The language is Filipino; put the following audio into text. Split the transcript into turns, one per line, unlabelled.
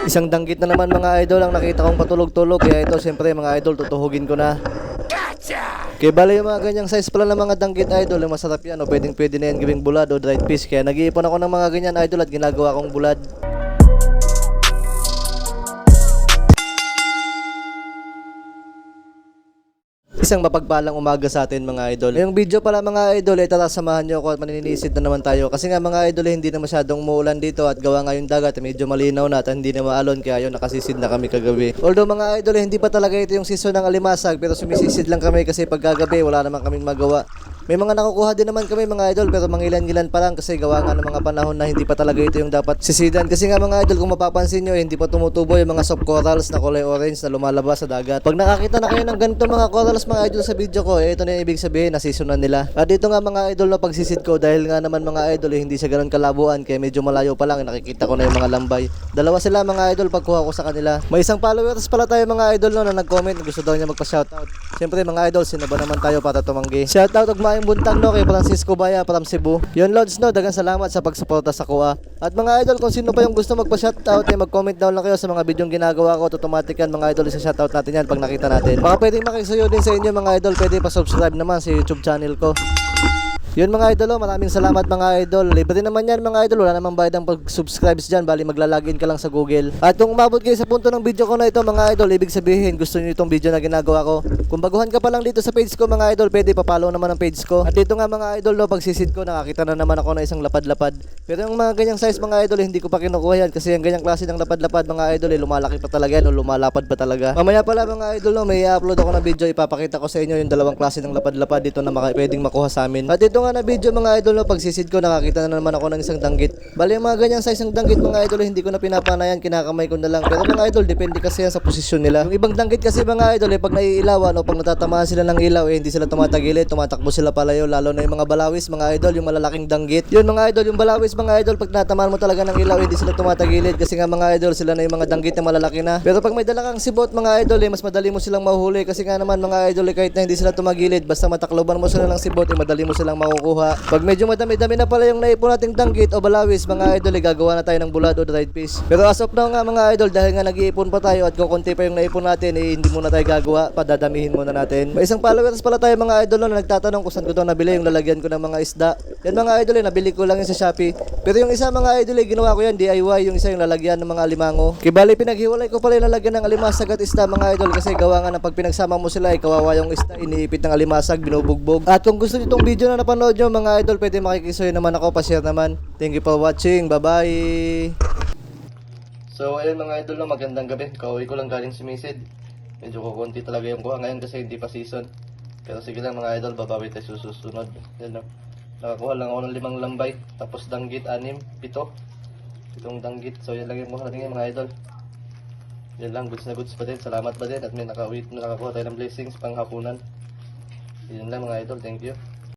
Isang danggit na naman mga idol ang nakita kong patulog-tulog kaya ito siyempre mga idol tutuhugin ko na. Kaya bali yung mga ganyang size pala ng mga danggit idol, yung masarap yan o pwedeng pwede na yan gawing bulad o dried fish. Kaya nag-iipon ako ng mga ganyan idol at ginagawa kong bulad. Isang mapagpalang umaga sa atin mga idol. Yung video pala mga idol, ay tara samahan nyo ako at maninisid na naman tayo. Kasi nga mga idol, eh, hindi na masyadong muulan dito at gawa nga yung dagat, eh, medyo malinaw na at hindi na maalon kaya yun nakasisid na kami kagabi. Although mga idol, eh, hindi pa talaga ito yung season ng alimasag pero sumisisid lang kami kasi pagkagabi wala naman kaming magawa. May mga nakukuha din naman kami mga idol pero mangilan-ngilan pa lang kasi gawa nga ng mga panahon na hindi pa talaga ito yung dapat sisidan. Kasi nga mga idol kung mapapansin nyo hindi pa tumutubo yung mga soft corals na kulay orange na lumalabas sa dagat. Pag nakakita na kayo ng ganito mga corals mga idol sa video ko, eh, ito na yung ibig sabihin na season na nila. At dito nga mga idol na pagsisid ko dahil nga naman mga idol eh, hindi siya ganun kalabuan kaya medyo malayo pa lang nakikita ko na yung mga lambay. Dalawa sila mga idol pagkuha ko sa kanila. May isang followers pala tayo mga idol no, na nag-comment gusto daw niya magpa-shoutout. Siyempre mga idol, sino ba naman tayo para tumanggi? Shoutout og maayong buntag no kay Francisco Baya from Cebu. Yun Lods no, dagang salamat sa pagsuporta sa kuha. At mga idol, kung sino pa yung gusto magpa-shoutout, eh, mag-comment down lang kayo sa mga bidyong ginagawa ko. Automatic yan mga idol, isa shoutout natin yan pag nakita natin. Baka pwedeng makisuyo din sa inyo mga idol, pwede pa-subscribe naman sa YouTube channel ko. Yun mga idol, oh, maraming salamat mga idol. Libre naman yan mga idol, wala namang bayad ang pag-subscribes dyan, bali magla-login ka lang sa Google. At kung umabot kayo sa punto ng video ko na ito mga idol, ibig sabihin gusto niyo itong video na ginagawa ko. Kung baguhan ka pa lang dito sa page ko mga idol, pwede pa-follow naman ang page ko. At dito nga mga idol, no, pag sisid ko, nakakita na naman ako na isang lapad-lapad. Pero yung mga ganyang size mga idol, hindi ko pa kinukuha yan kasi yung ganyang klase ng lapad-lapad mga idol, eh, lumalaki pa talaga yan o lumalapad pa talaga. Mamaya pala mga idol, no, may i-upload ako na video, ipapakita ko sa inyo yung dalawang klase ng lapad-lapad dito na maka- pwedeng makuha sa amin. At dito nga na video mga idol, no, pag sisid ko, nakakita na naman ako ng isang danggit. Bali yung mga ganyang size ng danggit mga idol, hindi ko na pinapanayan, kinakamay ko na lang. Pero mga idol, depende kasi yan sa posisyon nila. Yung ibang danggit kasi mga idol, eh, pag naiilawan o pag natatamaan sila ng ilaw, eh, hindi sila tumatagilid, tumatakbo sila palayo, lalo na yung mga balawis, mga idol, yung malalaking danggit. Yun mga idol, yung balawis, mga idol, pag natamaan mo talaga ng ilaw, eh, hindi sila tumatagilid kasi nga mga idol, sila na yung mga danggit na malalaki na. Pero pag may dala kang sibot, mga idol, eh, mas madali mo silang mahuhuli kasi nga naman mga idol, eh, kahit na hindi sila tumagilid, basta matakloban mo sila ng sibot, eh, madali mo silang makukuha. Pag medyo madami-dami na pala yung naipon nating danggit o balawis, mga idol, eh, gagawa na tayo ng bulad o dried fish. Pero as of now nga mga idol, dahil nga nag-iipon pa tayo at kukunti pa yung naipon natin, eh, hindi muna tayo gagawa, padadamihin muna natin. May isang followers pala tayo mga idol na nagtatanong kung saan ko daw nabili yung lalagyan ko ng mga isda. Yan mga idol, eh, nabili ko lang yun sa Shopee. Pero yung isa mga idol, eh, ginawa ko yan, DIY, yung isa yung lalagyan ng mga alimango. Kibali, pinaghiwalay ko pala yung lalagyan ng alimasag at isda mga idol kasi gawa nga na pag pinagsama mo sila, eh, kawawa yung isda, iniipit ng alimasag, binubugbog. At kung gusto niyo itong video na napanood nyo mga idol, pwede makikisuyo naman ako, pa-share naman. Thank you for watching, bye-bye! So ayun mga idol, no, magandang gabi. Kauwi ko lang galing sumisid. Medyo kukunti talaga yung kuha ngayon kasi hindi pa season. Pero sige lang mga idol, babawi tayo susunod. Yan no. Nakakuha lang ako ng limang lambay. Tapos danggit, anim, pito. Pitong danggit. So yan lang yung kuha natin mga idol. Yan lang, goods na goods pa din. Salamat pa din at may nakauwi, nakakuha tayo ng blessings pang hapunan. Lang mga idol, thank you.